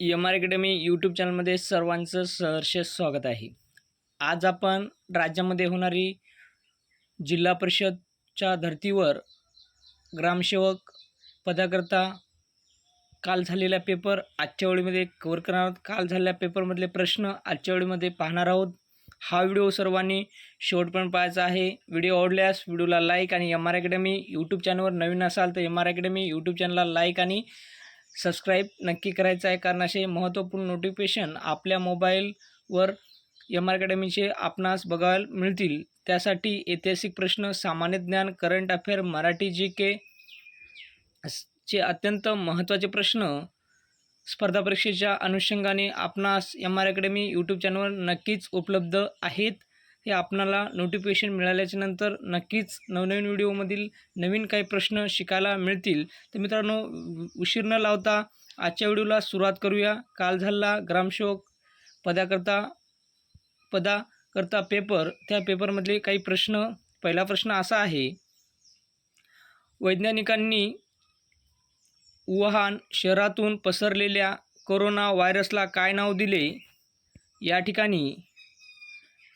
M R academy YouTube चॅनलमध्ये सर्वांचं सहर्ष स्वागत आहे. आज आपण राज्यामध्ये होणारी जिल्हा परिषदच्या धर्तीवर ग्रामसेवक पदाकरता काल झालेला पेपर आजच्या वेळीमध्ये कवर करणार आहोत. काल झालेल्या पेपरमधले प्रश्न आजच्या वेळीमध्ये पाहणार आहोत. हा व्हिडिओ सर्वांनी शेवटपर्यंत पाहायचा आहे. व्हिडिओ आवडल्यास व्हिडिओला लाईक आणि एम आर अकॅडमी यूट्यूब चॅनलवर नवीन असाल तर एम आर अकॅडमी यूट्यूब चॅनलला लाईक आणि सबस्क्राईब नक्की करायचं आहे कारण असे महत्त्वपूर्ण नोटिफिकेशन आपल्या मोबाईलवर एम आर अकॅडमीचे आपणास बघायला मिळतील. त्यासाठी ऐतिहासिक प्रश्न सामान्य ज्ञान current affair Marathi G K चे अत्यंत महत्त्वाचे प्रश्न स्पर्धा परीक्षेच्या अनुषंगाने आपणास एम आर अकॅडमी यूट्यूब चॅनलवर नक्कीच उपलब्ध आहेत. हे आपणाला नोटिफिकेशन मिळाल्याच्या नंतर नक्कीच नवनवीन व्हिडिओमधील नवीन काही प्रश्न शिकायला मिळतील. तर मित्रांनो उशीर न लावता आजच्या व्हिडिओला सुरुवात करूया. काल झाला ग्रामसेवक पदाकरता पदाकरता पेपर त्या पेपरमधले काही प्रश्न. पहिला प्रश्न असा आहे वैज्ञानिकांनी वुहान शहरातून पसरलेल्या कोरोना व्हायरसला काय नाव दिले? या ठिकाणी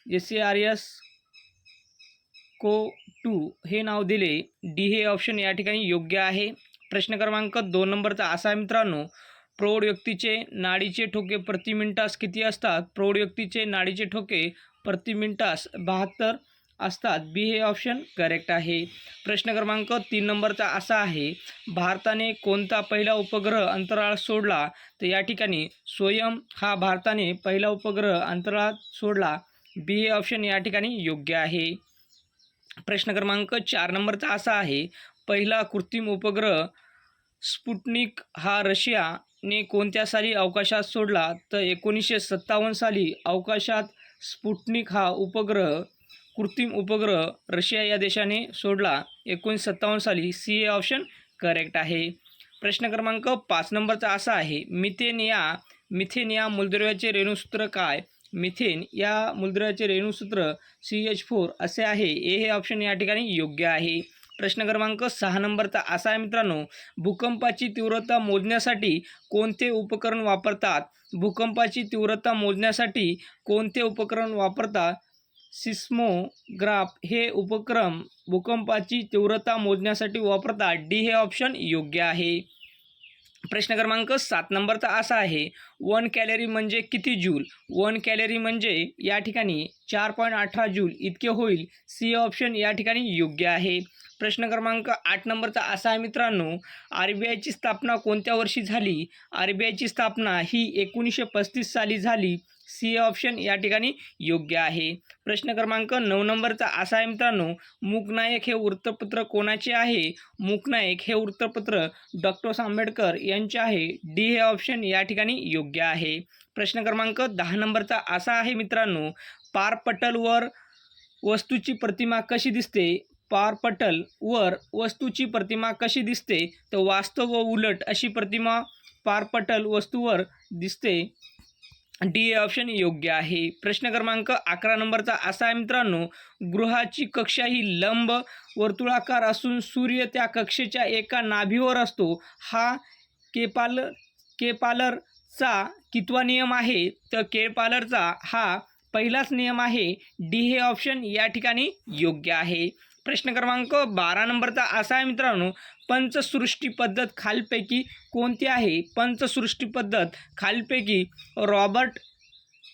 एस सी आर एस को टू हे नाव दिले. डी हे ऑप्शन या ठिकाणी योग्य आहे. प्रश्न क्रमांक दोन नंबरचा असा आहे मित्रांनो प्रौढ व्यक्तीचे नाडीचे ठोके प्रति मिनिटास किती असतात? प्रौढ व्यक्तीचे नाडीचे ठोके प्रति मिनिटास बहात्तर असतात. बी हे ऑप्शन करेक्ट आहे. प्रश्न क्रमांक तीन नंबरचा असा आहे भारताने कोणता पहिला उपग्रह अंतराळात सोडला? तर या ठिकाणी स्वयं हा भारताने पहिला उपग्रह अंतराळात सोडला. बी ऑप्शन या ठिकाणी योग्य आहे. प्रश्न क्रमांक चार नंबरचा असा आहे पहिला कृत्रिम उपग्रह स्पुटनिक हा रशियाने कोणत्या साली अवकाशात सोडला? तर एकोणीसशे सत्तावन्न साली अवकाशात स्पुटनिक हा उपग्रह कृत्रिम उपग्रह रशिया या देशाने सोडला. एकोणीसशे सत्तावन्न साली सी ए ऑप्शन करेक्ट आहे. प्रश्न क्रमांक पाच नंबरचा असा आहे मिथेन या मिथेन या मूलद्रव्याचे रेणूसूत्र काय? मिथेन या मूलद्रव्याचे रेणूसूत्र सी एच फोर असे आहे. ए हे ऑप्शन या ठिकाणी योग्य आहे. प्रश्न क्रमांक सहा नंबरचा असा आहे मित्रांनो भूकंपाची तीव्रता मोजण्यासाठी कोणते उपकरण वापरतात? भूकंपाची तीव्रता मोजण्यासाठी कोणते उपकरण वापरतात? सिस्मोग्राफ हे उपक्रम भूकंपाची तीव्रता मोजण्यासाठी वापरतात. डी हे ऑप्शन योग्य आहे. प्रश्न क्रमांक सात नंबरचा असा आहे वन कॅलरी म्हणजे किती जूल? वन कॅलरी म्हणजे या ठिकाणी चार पॉईंट अठरा जूल इतके होईल सी ऑप्शन या ठिकाणी योग्य आहे. प्रश्न क्रमांक आठ नंबरचा असा आहे मित्रांनो आर बी आयची स्थापना कोणत्या वर्षी झाली? आर बी आयची स्थापना ही एकोणीसशे पस्तीस साली झाली. सी ऑप्शन या ठिकाणी योग्य आहे. प्रश्न क्रमांक नऊ नंबरचा असा आहे मित्रांनो मूकनायक हे वृत्तपत्र कोणाचे आहे? मूकनायक हे वृत्तपत्र डॉक्टर आंबेडकर यांचे आहे. डी हे ऑप्शन या ठिकाणी योग्य आहे. प्रश्न क्रमांक दहा नंबरचा असा आहे मित्रांनो पारपटलवर वस्तूची प्रतिमा कशी दिसते? पारपटल वर वस्तूची प्रतिमा कशी दिसते? तर वास्तव व उलट अशी प्रतिमा पारपटल वस्तूवर दिसते. डी ऑप्शन योग्य आहे. प्रश्न क्रमांक अकरा नंबरचा असा आहे मित्रांनो गृहाची कक्षा ही लंब वर्तुळाकार असून सूर्य त्या कक्षेच्या एका नाभीवर असतो. हा केपाल केपालर चा कितवा नियम आहे? तर केळपालरचा हा पहिलाच नियम आहे. डी हे ऑप्शन या ठिकाणी योग्य आहे. प्रश्न क्रमांक बारा नंबरचा असा आहे मित्रांनो पंचसृष्टी पद्धत खालपैकी कोणती आहे? पंचसृष्टी पद्धत खालपैकी रॉबर्ट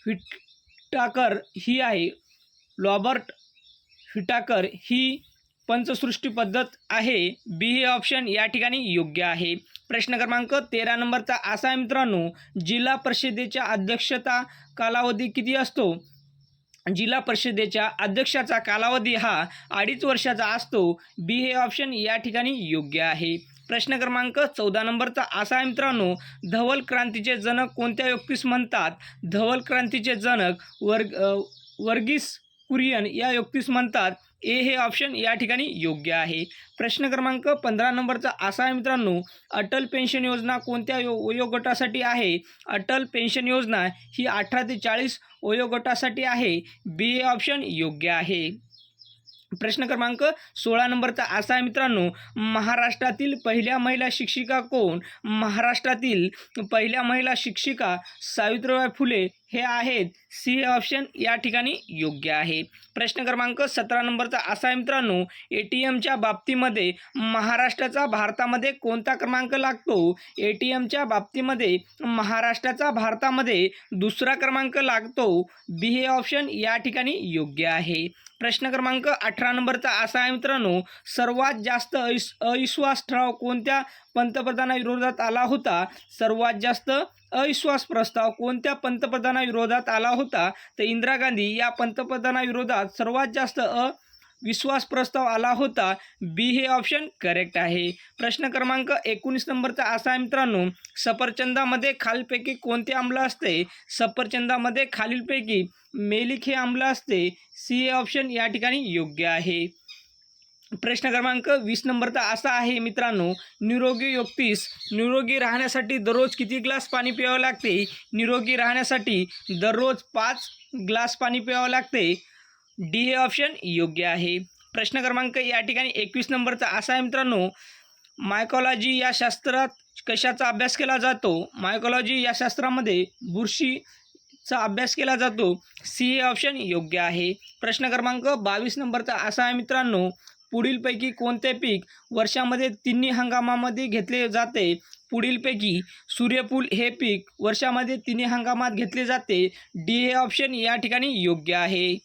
हिटाकर ही आहे. रॉबर्ट हिटाकर ही पंचसृष्टी पद्धत आहे. बी हे ऑप्शन या ठिकाणी योग्य आहे. प्रश्न क्रमांक तेरा नंबरचा असा आहे मित्रांनो जिल्हा परिषदेच्या अध्यक्षता कालावधी किती असतो? जिल्हा परिषदेच्या अध्यक्षाचा कालावधी हा अडीच वर्षाचा असतो. बी हे ऑप्शन या ठिकाणी योग्य आहे. प्रश्न क्रमांक चौदा नंबरचा असा आहे मित्रांनो धवल क्रांतीचे जनक कोणत्या व्यक्तीस म्हणतात? धवल क्रांतीचे जनक वर्ग वर्गीस कुरियन या युक्तीस म्हणतात ए हे ऑप्शन या ठिकाणी योग्य आहे. प्रश्न क्रमांक पंधरा नंबरचा असा आहे मित्रांनो अटल पेन्शन योजना कोणत्या यो वयोगटासाठी आहे? अटल पेन्शन योजना ही अठरा ते चाळीस वयोगटासाठी आहे. बी ए ऑप्शन योग्य आहे. प्रश्न क्रमांक सोळा नंबरचा असा आहे मित्रांनो महाराष्ट्रातील पहिल्या महिला शिक्षिका कोण? महाराष्ट्रातील पहिल्या महिला शिक्षिका सावित्रीबाई फुले हे आहेत. सी ऑप्शन या ठिकाणी योग्य आहे. प्रश्न क्रमांक सतरा नंबरचा असा आहे मित्रांनो ए टी एमच्या बाबतीमध्ये महाराष्ट्राचा भारतामध्ये कोणता क्रमांक लागतो? ए टी एमच्या बाबतीमध्ये महाराष्ट्राचा भारतामध्ये दुसरा क्रमांक लागतो. बी हे ऑप्शन या ठिकाणी योग्य आहे. प्रश्न क्रमांक अठरा नंबरचा असा आहे मित्रांनो सर्वात जास्त अविस अविश्वास ठराव कोणत्या पंतप्रधानाविरोधात आला होता. सर्वात जास्त अविश्वास प्रस्ताव कोणत्या पंतप्रधानाविरोधात आला होता? तर इंदिरा गांधी या पंतप्रधानाविरोधात सर्वात जास्त अ विश्वास प्रस्ताव आला होता. बी हे ऑप्शन करेक्ट आहे. प्रश्न क्रमांक एकोणीस नंबरचा असा आहे मित्रांनो. सफरचंदामध्ये खालपैकी कोणते आम्ल असते? सफरचंदामध्ये खालीलपैकी मेलिक हे आम्ल असते. सी हे ऑप्शन या ठिकाणी योग्य आहे. प्रश्न क्रमांक वीस नंबरचा असा आहे मित्रांनो. निरोगी व्यक्तीस निरोगी राहण्यासाठी दररोज किती ग्लास पाणी प्यावं लागते? निरोगी राहण्यासाठी दररोज पाच ग्लास पाणी प्यावं लागते. डी हे ऑप्शन योग्य आहे. प्रश्न क्रमांक या ठिकाणी एकवीस नंबरचा असा आहे मित्रांनो. मायकॉलॉजी या शास्त्रात कशाचा अभ्यास केला जातो? मायकॉलॉजी या शास्त्रामध्ये बुरशीचा अभ्यास केला जातो. सी हे ऑप्शन योग्य आहे. प्रश्न क्रमांक बावीस नंबरचा असा आहे मित्रांनो. पुढीलपैकी कोणते पीक वर्षामध्ये तिन्ही हंगामामध्ये घेतले जाते? पुढीलपैकी सूर्यफूल हे पीक वर्षामध्ये तिन्ही हंगामात घेतले जाते. डी हे ऑप्शन या ठिकाणी योग्य आहे.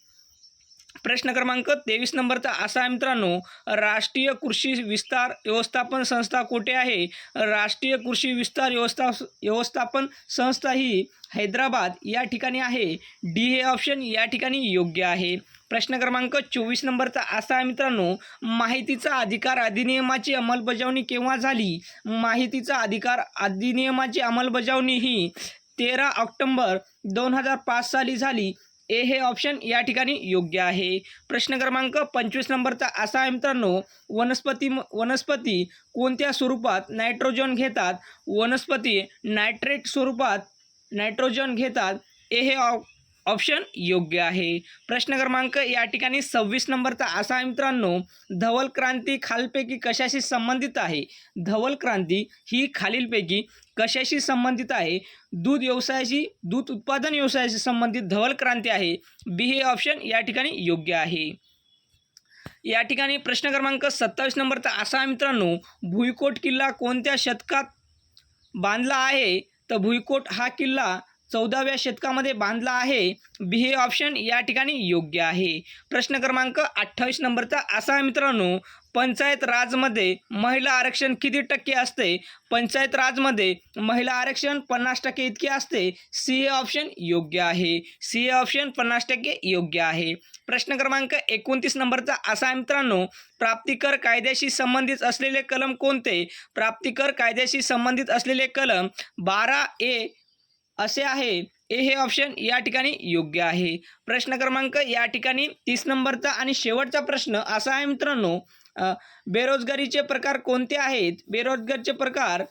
प्रश्न क्रमांक तेवीस नंबरचा असा आहे मित्रांनो राष्ट्रीय कृषी विस्तार व्यवस्थापन संस्था कुठे आहे? राष्ट्रीय कृषी विस्तार व्यवस्था व्यवस्थापन संस्था ही हैदराबाद या ठिकाणी आहे. डी हे ऑप्शन या ठिकाणी योग्य आहे. प्रश्न क्रमांक चोवीस नंबरचा. असा आहे मित्रांनो माहितीचा अधिकार अधिनियमाची अंमलबजावणी केव्हा झाली? माहितीचा अधिकार अधिनियमाची अंमलबजावणी ही तेरा ऑक्टोंबर दोन हजार पाच साली झाली. ए हे ऑप्शन या ठिकाणी योग्य आहे. प्रश्न क्रमांक पंचवीस नंबरचा. असा आहे मित्रांनो वनस्पती वनस्पती कोणत्या स्वरूपात नायट्रोजन घेतात? वनस्पती नायट्रेट स्वरूपात नायट्रोजन घेतात. ए हे ऑ ऑप्शन योग्य आहे. प्रश्न क्रमांक या ठिकाणी सव्वीस नंबरचा असा आहे मित्रांनो, धवल क्रांती खालीलपैकी कशाशी संबंधित आहे? धवल क्रांती ही खालीलपैकी कशाशी संबंधित आहे? दूध व्यवसायाशी, दूध उत्पादन व्यवसायाशी संबंधित धवल क्रांती आहे. बी हे ऑप्शन या ठिकाणी योग्य आहे. या ठिकाणी प्रश्न क्रमांक सत्तावीस नंबरचा असा आहे मित्रांनो, भुईकोट किल्ला कोणत्या शतकात आहे? तर भुईकोट हा किल्ला चौदाव्या शतकामध्ये बांधला आहे. बी हे ऑप्शन या ठिकाणी योग्य आहे. प्रश्न क्रमांक अठ्ठावीस नंबरचा असा आहे मित्रांनो पंचायत राजमध्ये महिला आरक्षण किती टक्के असते? पंचायत राजमध्ये महिला आरक्षण पन्नास टक्के इतके असते. सी ए ऑप्शन योग्य आहे. सी ए ऑप्शन पन्नास टक्के योग्य आहे. प्रश्न क्रमांक एकोणतीस नंबरचा असा आहे मित्रांनो प्राप्तिकर कायद्याशी संबंधित असलेले कलम कोणते? प्राप्तिकर कायद्याशी संबंधित असलेले कलम बारा ए असे आहे. ए हे ऑप्शन या ठिकाणी योग्य आहे. प्रश्न क्रमांक या ठिकाणी तीस नंबरचा आणि शेवटचा प्रश्न असा आहे मित्रांनो. बेरोजगारीचे प्रकार कोणते आहेत? बेरोजगारीचे प्रकार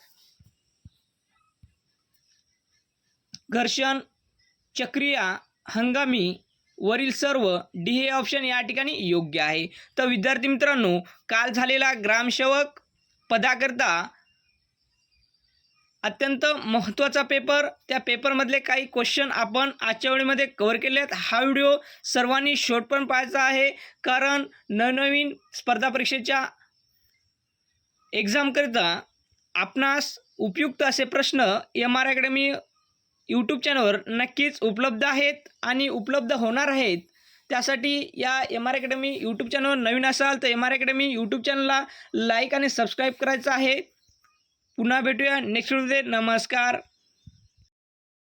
घर्षण चक्रिया हंगामी वरील सर्व. डी हे ऑप्शन या ठिकाणी योग्य आहे. तर विद्यार्थी मित्रांनो काल झालेला ग्रामसेवक पदाकरता अत्यंत महत्त्वाचा पेपर त्या पेपरमधले काही क्वेश्चन आपण आजच्या वेळेमध्ये कव्हर केले आहेत. हा व्हिडिओ सर्वांनी शेवटपर्यंत पाहायचा आहे. कारण नवनवीन स्पर्धा परीक्षेच्या एक्झामकरिता आपणास उपयुक्त असे प्रश्न एम आर अकॅडमी यूट्यूब चॅनलवर नक्कीच उपलब्ध आहेत आणि उपलब्ध होणार आहेत. त्यासाठी या एम आर अकॅडमी यूट्यूब चॅनलवर नवीन असाल तर एम आर अकॅडमी यूट्यूब चॅनलला लाईक आणि सबस्क्राईब करायचं आहे. पुन्हा भेटूया. नेक्स्ट व्हिडिओ नमस्कार.